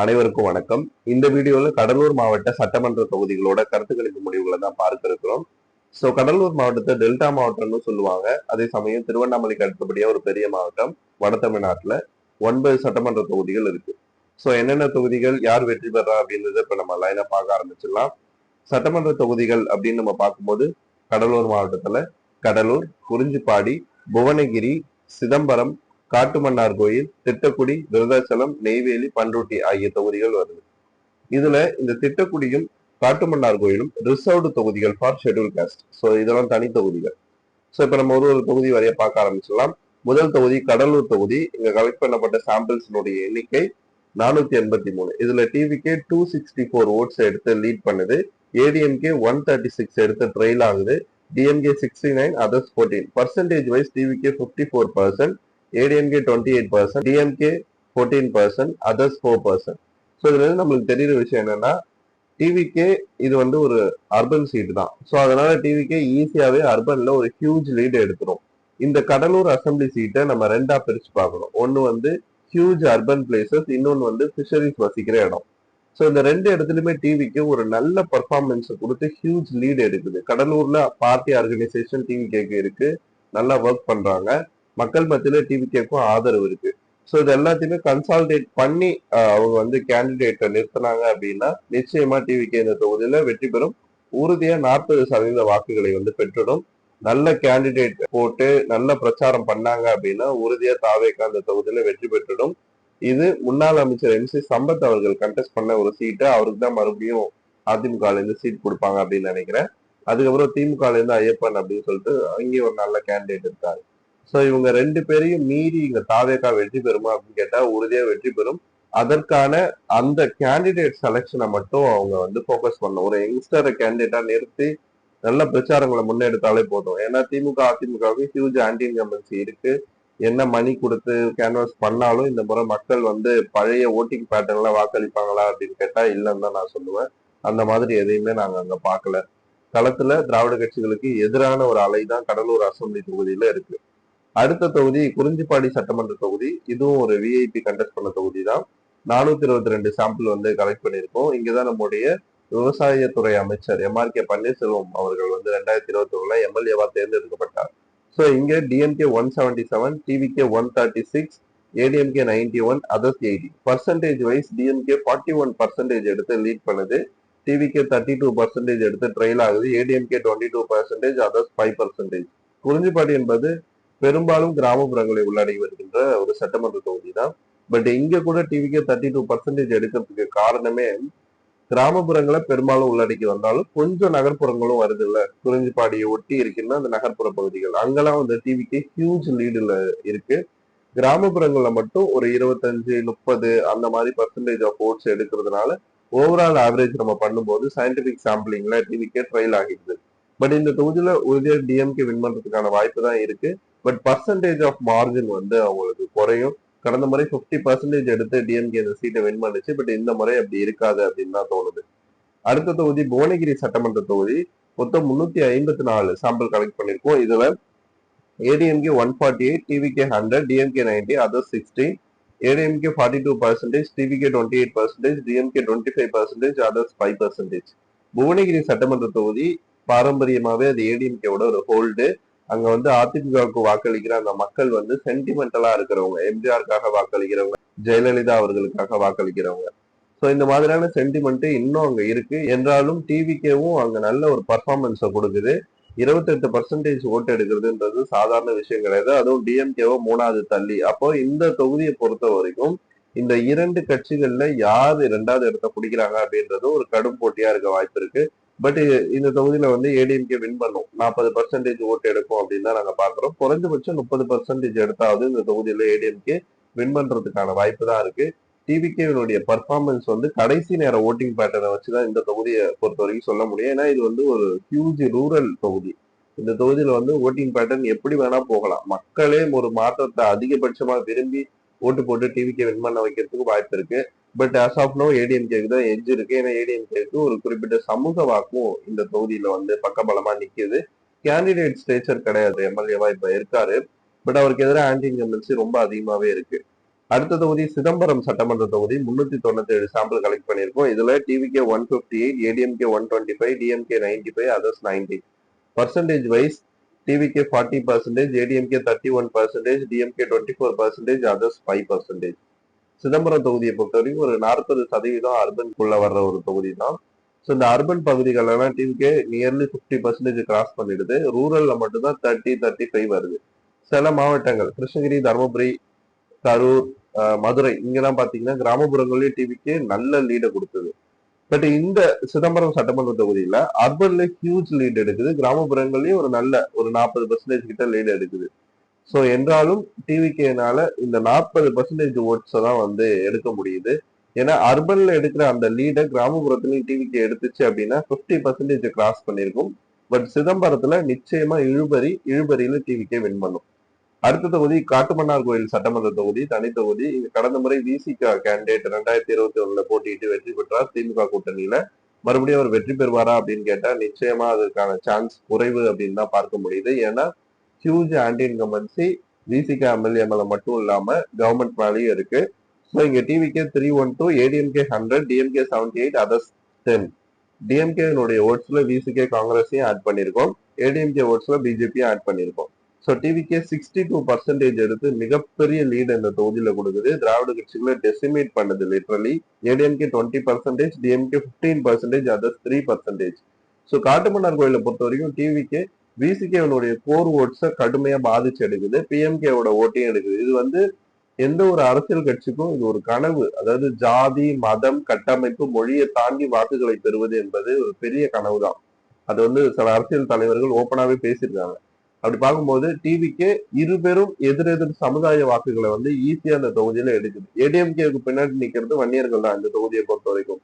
அனைவருக்கும் வணக்கம். இந்த வீடியோவில் கடலூர் மாவட்ட சட்டமன்ற தொகுதிகளோட கருத்துக்களிப்பு முடிவுகளை தான் பார்க்க இருக்கிறோம் ஸோ கடலூர் மாவட்டத்தை டெல்டா மாவட்டம்னு சொல்லுவாங்க. அதே சமயம் திருவண்ணாமலைக்கு அடுத்தபடியா ஒரு பெரிய மாவட்டம் வட தமிழ்நாட்டுல ஒன்பது சட்டமன்ற தொகுதிகள் இருக்கு. ஸோ என்னென்ன தொகுதிகள் யார் வெற்றி பெறா அப்படின்றத இப்போ நம்ம லைனா பார்க்க ஆரம்பிச்சிடலாம். சட்டமன்ற தொகுதிகள் அப்படின்னு நம்ம பார்க்கும்போது கடலூர் மாவட்டத்துல கடலூர் குறிஞ்சிப்பாடி புவனகிரி சிதம்பரம் காட்டுமன்னார் கோயில் திட்டக்குடி விருதாச்சலம் நெய்வேலி பண்ருட்டி ஆகிய தொகுதிகள் வருது. இதுல இந்த திட்டக்குடியும் காட்டுமன்னார் கோயிலும் ரிசர்வ்டு தொகுதிகள் ஃபார் ஷெட்யூல் காஸ்ட் ஸோ இதெல்லாம் தனி தொகுதிகள். ஸோ இப்போ நம்ம ஒரு ஒரு தொகுதி வரைய பார்க்க ஆரம்பிச்சிடலாம். முதல் தொகுதி கடலூர் தொகுதி. இங்க கலெக்ட் பண்ணப்பட்ட சாம்பிள்ஸினுடைய எண்ணிக்கை நானூத்தி எண்பத்தி மூணு. இதுல TVK two sixty four votes எடுத்து லீட் பண்ணுது. ஏடிஎம்கே ஒன் தேர்ட்டி சிக்ஸ் எடுத்து ட்ரெயில் ஆகுது. DMK sixty nine others fourteen percentage wise TVK fifty four percent ADMK twenty eight percent DMK fourteen percent others four percent so இதுல இருந்து நம்மளுக்கு தெரியுற விஷயம் என்னன்னா டிவிக்கே இது வந்து ஒரு அர்பன் சீட் தான். ஸோ அதனால டிவிக்கே ஈஸியாவே அர்பன்ல ஒரு ஹியூஜ் லீடு எடுத்துரும். இந்த கடலூர் அசம்பிளி சீட்டை நம்ம ரெண்டா பிரிச்சு பார்க்கணும். ஒன்னு வந்து ஹியூஜ் அர்பன் பிளேசஸ் இன்னொன்னு வந்து ஃபிஷரிஸ் வசிக்கிற இடம். ஸோ இந்த ரெண்டு இடத்துலயுமே டிவிக்கு ஒரு நல்ல பர்ஃபார்மன்ஸ் கொடுத்து ஹியூஜ் லீடு எடுக்குது. கடலூர்ல பார்ட்டி ஆர்கனைசேஷன் டிவிகேக்கு இருக்கு. நல்லா ஒர்க் பண்றாங்க. மக்கள் மத்தியில டிவி கேக்கும் ஆதரவு இருக்கு. ஸோ இது எல்லாத்தையுமே கன்சால்டேட் பண்ணி அவங்க வந்து கேண்டிடேட்டை நிறுத்தினாங்க அப்படின்னா நிச்சயமா டிவிகே இந்த தொகுதியில வெற்றி பெறும். உறுதியா நாற்பது சதவீத வாக்குகளை வந்து பெற்றுடும். நல்ல கேண்டிடேட் போட்டு நல்ல பிரச்சாரம் பண்ணாங்க அப்படின்னா உறுதியா தாவேக்கா அந்த தொகுதியில வெற்றி பெற்றுடும். இது முன்னாள் அமைச்சர் எம் சி சம்பத் அவர்கள் கண்டெஸ்ட் பண்ண ஒரு சீட்டை அவருக்கு தான் மறுபடியும் அதிமுக இருந்து சீட் கொடுப்பாங்க அப்படின்னு நினைக்கிறேன். அதுக்கப்புறம் திமுக இருந்து ஐயப்பன் அப்படின்னு சொல்லிட்டு அங்கேயும் ஒரு நல்ல கேண்டிடேட் இருக்காரு. சோ இவங்க ரெண்டு பேரையும் மீறி இங்க தாவேகா வெற்றி பெறுமா அப்படின்னு கேட்டா உறுதியா வெற்றி பெறும். அதற்கான அந்த கேண்டிடேட் செலெக்ஷனை மட்டும் அவங்க வந்து ஃபோக்கஸ் பண்ணணும். ஒரு யங்ஸ்டரை கேண்டிடேட்டா நிறுத்தி நல்ல பிரச்சாரங்களை முன்னெடுத்தாலே போதும். ஏன்னா திமுக அதிமுகவுக்கு ஹியூஜ் ஆன்டி இன்கம்பன்சி இருக்கு. என்ன மணி கொடுத்து கேன்வாஸ் பண்ணாலும் இந்த முறை மக்கள் வந்து பழைய ஓட்டிங் பேட்டர்ன்ல வாக்களிப்பாங்களா அப்படின்னு கேட்டா இல்லைன்னு தான் நான் சொல்லுவேன். அந்த மாதிரி எதையுமே நாங்க அங்க பார்க்கல. களத்துல திராவிட கட்சிகளுக்கு எதிரான ஒரு அலை தான் கடலூர் அசம்பிளி தொகுதியில இருக்கு. அடுத்த தொகுதி குறிஞ்சிப்பாடி சட்டமன்ற தொகுதி. இதுவும் ஒரு விஐபி கண்டெஸ்ட் பண்ண தொகுதி தான் நானூத்தி இருபத்தி ரெண்டு சாம்பிள் வந்து கலெக்ட் பண்ணியிருக்கோம். இங்கதான் நம்முடைய விவசாயத்துறை அமைச்சர் எம்ஆர் கே பன்னீர்செல்வம் அவர்கள் வந்து ரெண்டாயிரத்தி இருபத்தி ஒண்ணுல எம்எல்ஏவா தேர்ந்தெடுக்கப்பட்டார். ஸோ இங்க DMK one seventy seven TVK one thirty six ADMK ninety one others eighty percentage wise DMK forty one percentage எடுத்து லீட் பண்ணுது. டிவிகே தேர்ட்டி டூ பர்சன்டேஜ் எடுத்து ட்ரெயில் ஆகுது. ADMK twenty two percentage others five percentage Kurinjipadi என்பது பெரும்பாலும் கிராமப்புறங்களை உள்ளடங்கி வருகின்ற ஒரு சட்டமன்ற தொகுதி தான் பட் இங்க கூட டிவிக்கு தேர்ட்டி டூ பர்சன்டேஜ் எடுக்கிறதுக்கு காரணமே கிராமப்புறங்களை பெரும்பாலும் உள்ளடக்கி வந்தாலும் கொஞ்சம் நகர்ப்புறங்களும் வருது இல்ல குறிஞ்சிப்பாடியை ஒட்டி இருக்கின்ற அந்த நகர்ப்புற பகுதிகள். அங்கெல்லாம் வந்து டிவிக்கு ஹியூஜ் லீடுல இருக்கு. கிராமப்புறங்கள்ல மட்டும் ஒரு இருபத்தஞ்சு முப்பது அந்த மாதிரி பர்சன்டேஜ் ஆஃப் ஓட்ஸ் எடுக்கிறதுனால ஓவரால் ஆவரேஜ் நம்ம பண்ணும்போது சயின்டிபிக் சாம்பிளிங்ல டிவிக்கே ட்ரையல் ஆகிடுது. பட் இந்த தொகுதியில உறுதியாக டிஎம்கே வின் பண்றதுக்கான வாய்ப்பு தான் இருக்கு. பட் பர்சன்டேஜ் ஆஃப் மார்ஜின் வந்து அவங்களுக்கு குறையும். கடந்த முறை 50% பர்சன்டேஜ் எடுத்து டிஎம்கே இந்த சீட்டை வின் பண்ணுச்சு. பட் இந்த முறை அப்படி இருக்காது அப்படின்னு தான் தோணுது. அடுத்த தொகுதி புவனகிரி சட்டமன்ற தொகுதி. மொத்தம் முன்னூத்தி ஐம்பத்தி நாலு சாம்பிள் கலெக்ட் பண்ணிருக்கோம். இதுல ADMK one forty eight TVK hundred DMK ninety other sixty ADMK forty two percentage TVK twenty eight percentage DMK twenty five percentage others five percentage Bhuvanagiri சட்டமன்ற தொகுதி பாரம்பரியமாவே அது ஏடிஎம்கேவோட ஒரு ஹோல்டு அங்க வந்து அதிமுகவுக்கு வாக்களிக்கிற அந்த மக்கள் வந்து சென்டிமெண்டலா இருக்கிறவங்க எம்ஜிஆருக்காக வாக்களிக்கிறவங்க ஜெயலலிதா அவர்களுக்காக வாக்களிக்கிறவங்க. ஸோ இந்த மாதிரியான சென்டிமெண்ட் இன்னும் அங்க இருக்கு. என்றாலும் டிவிக்கேவும் அங்க நல்ல ஒரு பர்ஃபார்மன்ஸை கொடுக்குது. இருபத்தெட்டு பர்சன்டேஜ் ஓட்டு எடுக்கிறதுன்றது சாதாரண விஷயம் கிடையாது அதுவும் டிஎம்கேவோ மூணாவது தள்ளி. அப்போ இந்த தொகுதியை பொறுத்த வரைக்கும் இந்த இரண்டு கட்சிகள்ல யார் இரண்டாவது இடத்த பிடிக்கிறாங்க அப்படின்றது ஒரு கடும் போட்டியா இருக்க வாய்ப்பு இருக்கு. பட் இந்த தொகுதியில வந்து ஏடிஎம்கே வின் பண்ணும். நாற்பது பர்சன்டேஜ் ஓட்டு எடுக்கும் அப்படின்னு தான் நாங்க பாக்குறோம் குறைஞ்சபட்சம் முப்பது பர்சன்டேஜ் எடுத்தாவது இந்த தொகுதியில ஏடிஎம்கே வின் பண்றதுக்கான வாய்ப்பு தான் இருக்கு. டிவிகேவினுடைய பர்ஃபார்மன்ஸ் வந்து கடைசி நேர ஓட்டிங் பேட்டர்னை வச்சுதான் இந்த தொகுதியை பொறுத்த வரைக்கும் சொல்ல முடியும். ஏன்னா இது வந்து ஒரு ஹியூஜ் ரூரல் தொகுதி. இந்த தொகுதியில வந்து ஓட்டிங் பேட்டர்ன் எப்படி வேணா போகலாம். மக்களே ஒரு மாற்றத்தை அதிகபட்சமா விரும்பி ஓட்டு போட்டு டிவிக்கு வின் பண்ண வைக்கிறதுக்கு வாய்ப்பு இருக்கு. பட் as ஆஃப் நோ ஏடிஎம்கேக்கு தான் எட்ஜ் இருக்கு. ஏன்னா ஏடிஎம்கேக்கு ஒரு குறிப்பிட்ட சமூக வாக்கும் இந்த தொகுதியில வந்து பக்கபலமா நிக்குது. கேண்டிடேட் ஸ்டேச்சர் கிடையாது. எம்எல்ஏவா இப்ப இருக்காரு. பட் அவருக்கு எதிராக ஆன்டி இன்கம்பன்சி ரொம்ப அதிகமாவே இருக்கு. அடுத்த தொகுதி சிதம்பரம் சட்டமன்ற தொகுதி. முன்னூத்தி தொண்ணூத்தி ஏழு சாம்பிள் கலெக்ட் பண்ணியிருக்கோம். இதுல TVK one fifty eight ADMK one twenty five DMK ninety five others ninety percentage wise TVK forty percentage ADMK thirty one percentage DMK twenty four percentage others five percentage Chidambaram தொகுதியை பொறுத்த வரைக்கும் ஒரு நாற்பது சதவீதம் அர்பன்குள்ள வர்ற ஒரு தொகுதி தான் ஸோ இந்த urban பகுதிகளெல்லாம் TVK nearly fifty percentage cross பண்ணிடுது. ரூரல்ல மட்டும்தான் தேர்ட்டி தேர்ட்டி ஃபைவ் வருது. சில மாவட்டங்கள் கிருஷ்ணகிரி தருமபுரி கரூர் மதுரை இங்கெல்லாம் பாத்தீங்கன்னா கிராமப்புறங்கள்லேயும் டிவிக்கு நல்ல லீடை கொடுத்தது பட் இந்த சிதம்பரம் சட்டமன்ற தொகுதியில அர்பன்ல ஹியூஜ் லீட் எடுக்குது. கிராமப்புறங்கள்லயும் ஒரு நல்ல ஒரு நாற்பது பர்சன்டேஜ் கிட்ட லீடு எடுக்குது. ஸோ என்றாலும் டிவிகேனால இந்த நாற்பது பர்சன்டேஜ் ஓட்ஸை தான் வந்து எடுக்க முடியுது. ஏன்னா அர்பன்ல எடுக்கிற அந்த லீடை கிராமப்புறத்துலையும் டிவிக்கு எடுத்துச்சு அப்படின்னா ஃபிஃப்டி பர்சன்டேஜ் கிராஸ் பண்ணியிருக்கும் பட் சிதம்பரத்துல நிச்சயமா இழுபறி இழுபறியில டிவிக்கே வின் பண்ணும். அடுத்த தொகுதி காட்டுமன்னார் கோயில் சட்டமன்ற தொகுதி தனி தொகுதி. இங்க கடந்த முறை விசிக கேண்டிடேட் ரெண்டாயிரத்தி இருபத்தி ஒண்ணுல போட்டியிட்டு வெற்றி பெற்றார் திமுக கூட்டணியில. மறுபடியும் அவர் வெற்றி பெறுவாரா அப்படின்னு கேட்டா நிச்சயமா அதுக்கான சான்ஸ் குறைவு அப்படின்னு தான் பார்க்க முடியுது. ஏன்னா ஹியூஜ் ஆன்டி இன்கம்பன்சி விசிக எம்எல்ஏ மேல மட்டும் இல்லாம கவர்மெண்ட் மேலேயும் இருக்கு. ஸோ இங்க TVK three one two ADMK hundred DMK seventy eight others ten டிஎம்கேனுடைய ஓட்ஸ்ல விசிகே காங்கிரஸையும் ஆட் பண்ணியிருக்கோம் ஏடிஎம்கே ஓட்ஸ்ல பிஜேபியும் ஆட் பண்ணியிருக்கோம் so TVK sixty two percentage எடுத்து மிகப்பெரிய லீடு இந்த தொகுதியில கொடுக்குது. திராவிட கட்சிகளை டெசிமேட் பண்ணுது literally ADMK twenty percentage DMK fifteen percentage others three percentage so Kattumannar கோயிலை பொறுத்த வரைக்கும் டிவிக்கே விசிகேவனுடைய கோர் ஓட்ஸை கடுமையா பாதிச்சு எடுக்குது. பிஎம்கேவோட ஓட்டையும் எடுக்குது. இது வந்து எந்த ஒரு அரசியல் கட்சிக்கும் இது ஒரு கனவு. அதாவது ஜாதி மதம் கட்டமைப்பு மொழியை தாண்டி வாக்குகளை பெறுவது என்பது ஒரு பெரிய கனவு தான் அது வந்து சில அரசியல் தலைவர்கள் ஓப்பனாவே பேசியிருக்காங்க. அப்படி பார்க்கும்போது டிவிக்கு இருபெரும் எதிரெதிர் சமுதாய வாக்குகளை வந்து ஈஸியா அந்த தொகுதியில எடுக்குது. ஏடிஎம்கேக்கு பின்னாடி நிக்கிறது வன்னியர்கள் தான் இந்த தொகுதியை பொறுத்த வரைக்கும்.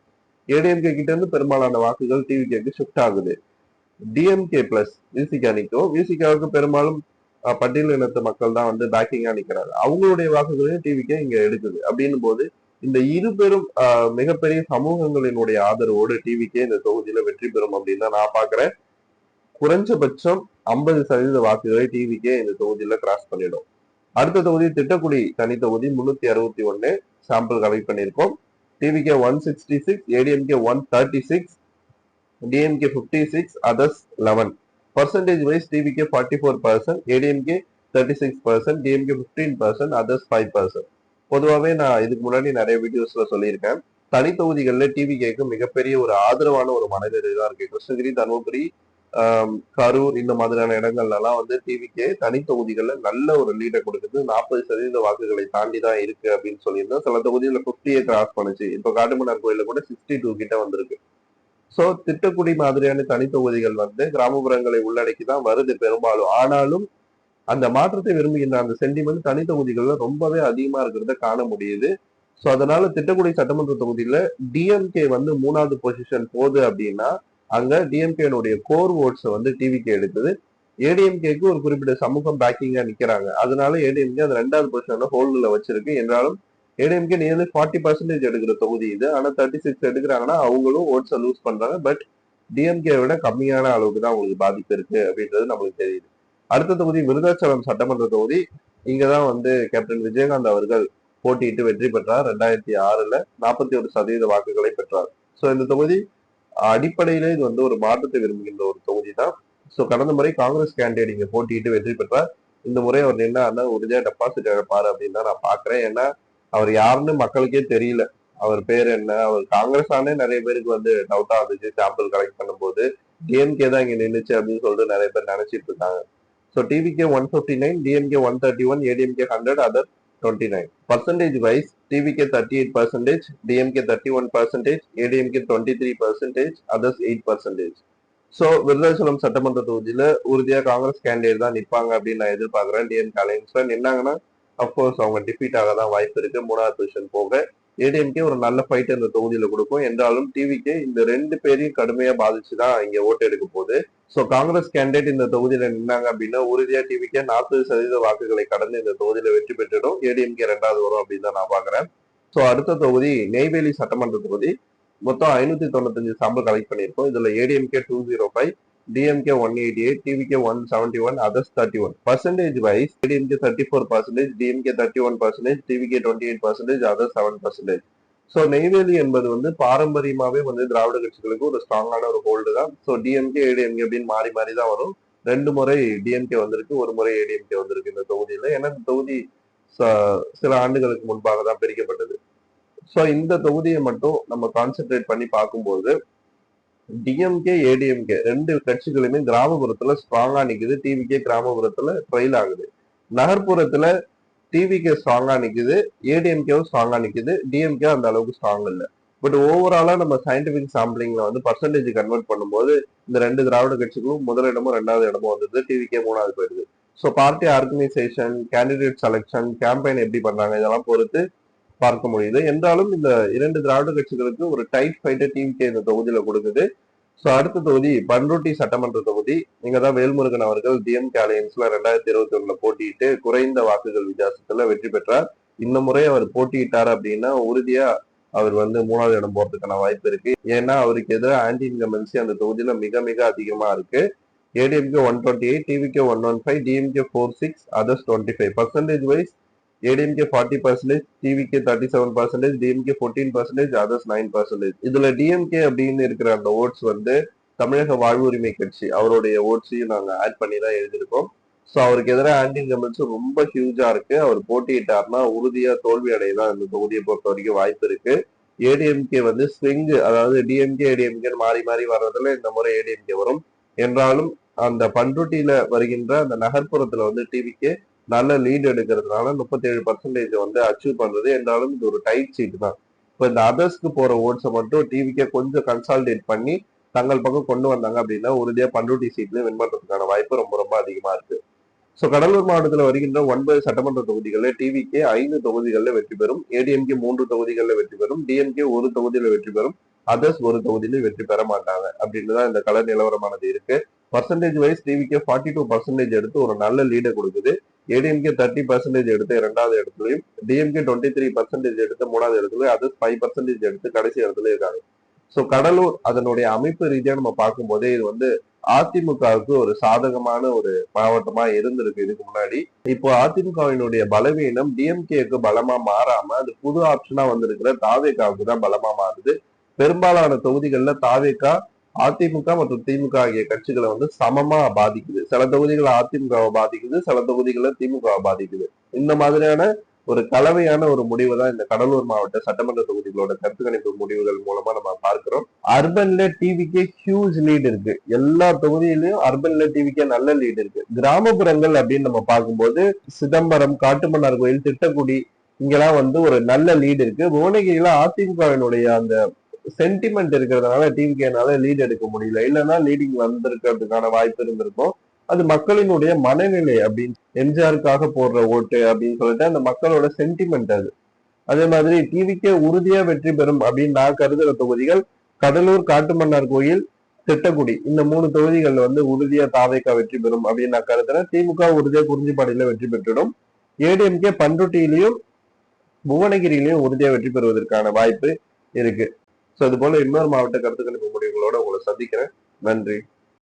ஏடிஎம்கே கிட்ட இருந்து பெரும்பாலான வாக்குகள் டிவிகேக்கு ஷிஃப்ட் ஆகுது. டிஎம்கே பிளஸ் விசிகா நிற்கும் விசிகாவுக்கு பெரும்பாலும் பட்டியல் இனத்து மக்கள் தான் வந்து பேக்கிங்கா நிக்கிறாங்க. அவங்களுடைய வாக்குகளையும் டிவிக்கே இங்க எடுக்குது. அப்படின்னும் போது இந்த இரு பெரும் மிகப்பெரிய சமூகங்களினுடைய ஆதரவோடு டிவிக்கே இந்த தொகுதியில வெற்றி பெறும் அப்படின்னு தான் நான் பாக்குறேன் குறைஞ்சபட்சம் ஐம்பது சதவீத வாக்குகளை டிவிக்கே இந்த தொகுதியில கிராஸ் பண்ணிடும். அடுத்த தொகுதி திட்டக்குடி தனி தொகுதி முன்னூத்தி அறுபத்தி ஒன்னு சாம்பிள் கலெக்ட் பண்ணியிருக்கோம். TVK one sixty six ADMK one thirty six DMK fifty six others eleven percentage wise TVK forty four percent ADMK thirty six percent DMK fifteen percent others five percent பொதுவாகவே நான் இதுக்கு முன்னாடி நிறைய வீடியோஸ்ல சொல்லியிருக்கேன். தனி தொகுதிகளில் டிவிகேக்கு மிகப்பெரிய ஒரு ஆதரவான ஒரு மனநிலை தான் இருக்கு. கிருஷ்ணகிரி தருமபுரி கரூர் இந்த மாதிரியான இடங்கள்ல எல்லாம் வந்து டிவிகே தனி தொகுதிகளில் நல்ல ஒரு லீடை கொடுக்குது. நாற்பது சதவீத வாக்குகளை தாண்டி தான் இருக்கு அப்படின்னு சொல்லியிருந்தோம் சில தொகுதிகளில் ஃபிஃப்டியை கிராஸ் பண்ணுச்சு. இப்போ காட்டுமன்னார் கோயிலில் கூட சிக்ஸ்டி டூ கிட்ட வந்திருக்கு. சோ திட்டக்குடி மாதிரியான தனித்தொகுதிகள் வந்து கிராமப்புறங்களை உள்ளடக்கி தான் வருது பெரும்பாலும். ஆனாலும் அந்த மாற்றத்தை விரும்புகின்ற அந்த சென்டிமெண்ட் தனி ரொம்பவே அதிகமா இருக்கிறத காண முடியுது. சோ அதனால திட்டக்குடி சட்டமன்ற தொகுதியில டிஎம்கே வந்து மூணாவது பொசிஷன் போகுது அப்படின்னா அங்க டிஎம்கேனுடைய கோர் ஓட்ஸை வந்து டிவிகே எடுக்குது. ஏடிஎம்கேக்கு ஒரு குறிப்பிட்ட சமூகம் பேக்கிங்கா நிக்கிறாங்க. அதனால ஏடிஎம்கே அந்த ரெண்டாவது பொசிஷன்ல ஹோல்டுல வச்சிருக்கு. என்றாலும் ஏடிஎம்கே நியர்லி ஃபார்ட்டி பர்சன்டேஜ் எடுக்கிற தொகுதி இது. ஆனால் தேர்ட்டி சிக்ஸ் எடுக்கிறாங்கன்னா அவங்களும் ஓட்ஸை லூஸ் பண்றாங்க. பட் டிஎம்கே விட கம்மியான அளவுக்கு தான் அவங்களுக்கு பாதிப்பு இருக்கு அப்படின்றது நம்மளுக்கு தெரியுது. அடுத்த தொகுதி விருதாச்சலம் சட்டமன்ற தொகுதி. இங்கதான் வந்து கேப்டன் விஜயகாந்த் அவர்கள் போட்டியிட்டு வெற்றி பெற்றார். ரெண்டாயிரத்தி ஆறுல நாற்பத்தி ஒரு சதவீத வாக்குகளை பெற்றார். ஸோ இந்த தொகுதி அடிப்படையில இது வந்து ஒரு மாற்றத்தை விரும்புகின்ற ஒரு தொகுதி தான். ஸோ கடந்த முறை காங்கிரஸ் கேண்டிடேட் இங்கே போட்டியிட்டு வெற்றி பெற்றார். இந்த முறை அவர் என்ன உறுதியாக டெபாசிட் இழப்பார் அப்படின்னு தான் நான் பார்க்குறேன். ஏன்னா அவர் யாருன்னு மக்களுக்கே தெரியல. அவர் பேர் என்ன? அவர் காங்கிரஸ் ஆனே நிறைய பேருக்கு வந்து டவுட்டா இருந்துச்சு. சாம்பிள் கலெக்ட் பண்ணும்போது டிஎம்கே தான் இங்க நின்னுச்சு அப்படின்னு சொல்லிட்டு நிறைய பேர் நினைச்சிட்டு இருக்காங்க. So TVK one fifty nine DMK one thirty one ADMK hundred other twenty nine percentage wise TVK thirty eight percentage DMK thirty one percentage ADMK twenty three percentage others eight percentage so Virudhachalam சட்டமன்ற தொகுதியில் உறுதியா Congress candidate தான் நிற்பாங்க அப்படின்னு நான் எதிர்பார்க்குறேன். DMK அலைன்ஸ்ல நின்னாங்கன்னா அப்கோர்ஸ் அவங்க டிஃபீட் ஆக தான் வாய்ப்பு இருக்கு. மூணாவது பொசிஷன் போக ஏடிஎம்கே ஒரு நல்ல ஃபைட் இந்த தொகுதியில கொடுக்கும். என்றாலும் டிவிக்கு இந்த ரெண்டு பேரையும் கடுமையா பாதிச்சு தான் இங்க ஓட்டு எடுக்க போகுது. சோ காங்கிரஸ் கேண்டிடேட் இந்த தொகுதியில நின்னாங்க அப்படின்னா உறுதியா டிவிக்கே நாற்பது சதவீத வாக்குகளை கடந்து இந்த தொகுதியில வெற்றி பெற்றுடும். ஏடிஎம்கே ரெண்டாவது வரும் அப்படின்னு தான் நான் பாக்குறேன். சோ அடுத்த தொகுதி நெய்வேலி சட்டமன்ற தொகுதி. மொத்தம் ஐநூத்தி தொண்ணூத்தஞ்சு சாம்பிள் கலெக்ட் பண்ணியிருக்கோம். இதுல ADMK two zero five DMK one eighty eight TVK one seventy one others thirty one percentage wise DMK thirty four percentage DMK thirty one percentage TVK twenty eight percentage other seven percentage so Neyveli என்பது வந்து பாரம்பரியமாகவே வந்து திராவிட கட்சிகளுக்கு ஒரு ஸ்ட்ராங்கான ஒரு hold தான். So DMK ADMK அப்படின்னு மாறி மாறி தான் வரும். ரெண்டு முறை டிஎம்கே வந்திருக்கு ஒரு முறை ஏடிஎம்கே வந்திருக்கு இந்த தொகுதியில். ஏன்னா இந்த தொகுதி ச- சில ஆண்டுகளுக்கு முன்பாக தான் பிரிக்கப்பட்டது. ஸோ இந்த தொகுதியை மட்டும் நம்ம கான்சென்ட்ரேட் பண்ணி பார்க்கும்போது டிஎம்கே ஏடிஎம்கே ரெண்டு கட்சிகளுமே கிராமப்புறத்துல ஸ்ட்ராங்கா நிக்குது. டிவிகே கிராமப்புறத்துல ட்ரெயில் ஆகுது. நகர்ப்புறத்துல டிவிகே ஸ்ட்ராங்கா நிக்குது. ஏடிஎம்கேவும் ஸ்ட்ராங்கா நிக்குது. டிஎம்கே அந்த அளவுக்கு ஸ்ட்ராங் இல்ல. பட் ஓவராலா நம்ம சயின்டிபிக் சாம்பிளிங்ல வந்து பர்சன்டேஜ் கன்வெர்ட் பண்ணும்போது இந்த ரெண்டு திராவிட கட்சிகளும் முதலிடமும் ரெண்டாவது இடமும் வந்தது. டிவிகே மூணாவது போயிடுது. So party organisation candidate selection campaign எப்படி பண்றாங்க இதெல்லாம் பொறுத்து பார்க்க முடியுது. என்றாலும் இந்த இரண்டு திராவிட கட்சிகளுக்கு ஒரு டைட் ஃபைட்டை டிவிகே இந்த தொகுதியில கொடுக்குது. ஸோ அடுத்த தொகுதி பன்ருட்டி சட்டமன்ற தொகுதி. இங்க தான் வேல்முருகன் அவர்கள் டிஎம்கே அலையன்ஸ்ல ரெண்டாயிரத்தி இருபத்தி ஒண்ணுல போட்டியிட்டு குறைந்த வாக்குகள் வித்தியாசத்துல வெற்றி பெற்றார். இந்த முறை அவர் போட்டியிட்டார் அப்படின்னா உறுதியா அவர் வந்து மூணாவது இடம் போறதுக்கான வாய்ப்பு இருக்கு. ஏன்னா அவருக்கு எதிராக ஆன்டி இன்கமென்சி அந்த தொகுதியில மிக மிக அதிகமா இருக்கு. ADMK one twenty eight TVK one one five DMK four six others twenty five percentage wise ADMK forty percentage TVK thirty seven percentage DMK fourteen percentage others nine percentage இதுல டிஎம்கே அப்படின்னு இருக்கிற அந்த ஓட்ஸ் வந்து தமிழக வாழ்வுரிமை கட்சி அவருடைய ஓட்ஸையும் நாங்க ஆட் பண்ணி தான் எழுதியிருக்கோம். ஸோ அவருக்கு எதிராக ஆன்டி இன்கம்பன்ஸ் ரொம்ப ஹியூஜா இருக்கு. அவர் போட்டியிட்டார்னா உறுதியா தோல்வி அடையதான் இந்த தொகுதியை பொறுத்த வரைக்கும் வாய்ப்பு இருக்கு. ஏடிஎம்கே வந்து ஸ்விங் அதாவது டிஎம்கே ஏடிஎம்கே மாறி மாறி வர்றதுல இந்த முறை ஏடிஎம்கே வரும். என்றாலும் அந்த பண்ருட்டியில வருகின்ற அந்த நகர்ப்புறத்துல வந்து டிவிக்கு நல்ல லீட் எடுக்கிறதுனால முப்பத்தேழு பர்சன்டேஜ் வந்து அச்சீவ் பண்றது. என்றாலும் இது ஒரு டைட் சீட் தான். இப்போ இந்த அதர்ஸ்க்கு போற ஓட்ஸை மட்டும் டிவிக்கே கொஞ்சம் கன்சால்டேட் பண்ணி தங்கள் பக்கம் கொண்டு வந்தாங்க அப்படின்னா உறுதியா பண்ருட்டி சீட்லயும் வின் பண்றதுக்கான வாய்ப்பு ரொம்ப ரொம்ப அதிகமா இருக்கு. ஸோ கடலூர் மாவட்டத்தில் வருகின்ற ஒன்பது சட்டமன்ற தொகுதிகளில் டிவிக்கே ஐந்து தொகுதிகளில் வெற்றி பெறும். ஏடிஎம்கே மூன்று தொகுதிகளில் வெற்றி பெறும். டிஎம்கே ஒரு தொகுதியில வெற்றி பெறும். அதர்ஸ் ஒரு தொகுதியிலும் வெற்றி பெற மாட்டாங்க. அப்படின்னு தான் இந்த கலர் நிலவரமானது இருக்கு. Percentage wise TVK forty two percentage எடுத்து ஒரு நல்ல லீடை கொடுக்குது. ஏடிஎம்கே தேர்ட்டி பர்சன்டேஜ் எடுத்து இரண்டாவது இடத்துலையும் டிஎம்கே டுவெண்ட்டி த்ரீ பர்சன்டேஜ் எடுத்து மூணாவது இடத்துலயும் அது ஃபைவ் பர்சன்டேஜ் எடுத்து கடைசி இடத்துல இருக்காங்க. ஸோ கடலூர் அதனுடைய அமைப்பு ரீதியா நம்ம பார்க்கும்போதே இது வந்து அதிமுகவுக்கு ஒரு சாதகமான ஒரு மாவட்டமா இருந்திருக்கு இதுக்கு முன்னாடி. இப்போ அதிமுகவினுடைய பலவீனம் டிஎம்கேக்கு பலமா மாறாம அது புது ஆப்ஷனா வந்திருக்கிற தாவேகாவுக்கு தான் பலமா மாறுது. பெரும்பாலான தொகுதிகள்ல தாவேகா அதிமுக மற்றும் திமுக ஆகிய கட்சிகளை வந்து சமமா பாதிக்குது. சில தொகுதிகளை அதிமுகவை பாதிக்குது சில தொகுதிகளை திமுகவை பாதிக்குது. இந்த மாதிரியான ஒரு கலவையான ஒரு முடிவு தான் இந்த கடலூர் மாவட்ட சட்டமன்ற தொகுதிகளோட கருத்து கணிப்பு முடிவுகள் மூலமா நம்ம பார்க்கிறோம். அர்பன்ல டிவிக்கே ஹியூஜ் லீட் இருக்கு. எல்லா தொகுதியிலயும் அர்பன்ல டிவிக்கே நல்ல லீடு இருக்கு. கிராமப்புறங்கள் அப்படின்னு நம்ம பார்க்கும்போது சிதம்பரம் காட்டுமன்னார் கோயில் திட்டக்குடி இங்கெல்லாம் வந்து ஒரு நல்ல லீடு இருக்கு. புவனகிரியில அதிமுகவினுடைய அந்த சென்டிமெண்ட் இருக்கிறதுனால டிவிக்கேனால லீட் எடுக்க முடியல. இல்லைன்னா லீடிங் வந்திருக்கிறதுக்கான வாய்ப்பு இருந்திருக்கும். அது மக்களினுடைய மனநிலை அப்படின்னு எம்ஜிஆருக்காக போடுற ஓட்டு அப்படின்னு சொல்லிட்டு அந்த மக்களோட சென்டிமெண்ட் அது. அதே மாதிரி டிவிக்கே உறுதியா வெற்றி பெறும் அப்படின்னு நான் கருதுகிற தொகுதிகள் கடலூர் காட்டுமன்னார் கோயில் திட்டக்குடி இந்த மூணு தொகுதிகள்ல வந்து உறுதியா தாவேக்கா வெற்றி பெறும் அப்படின்னு நான் கருதுறேன். திமுக உறுதியா குறிஞ்சிப்பாடியில வெற்றி பெற்றிடும். ஏடிஎம்கே பண்ருட்டியிலையும் புவனகிரியிலையும் உறுதியா வெற்றி பெறுவதற்கான வாய்ப்பு இருக்கு. ஸோ அது போல இன்னொரு மாவட்ட கருத்து கணிப்பு முடிவுகளோட உங்களை சந்திக்கிறேன். நன்றி.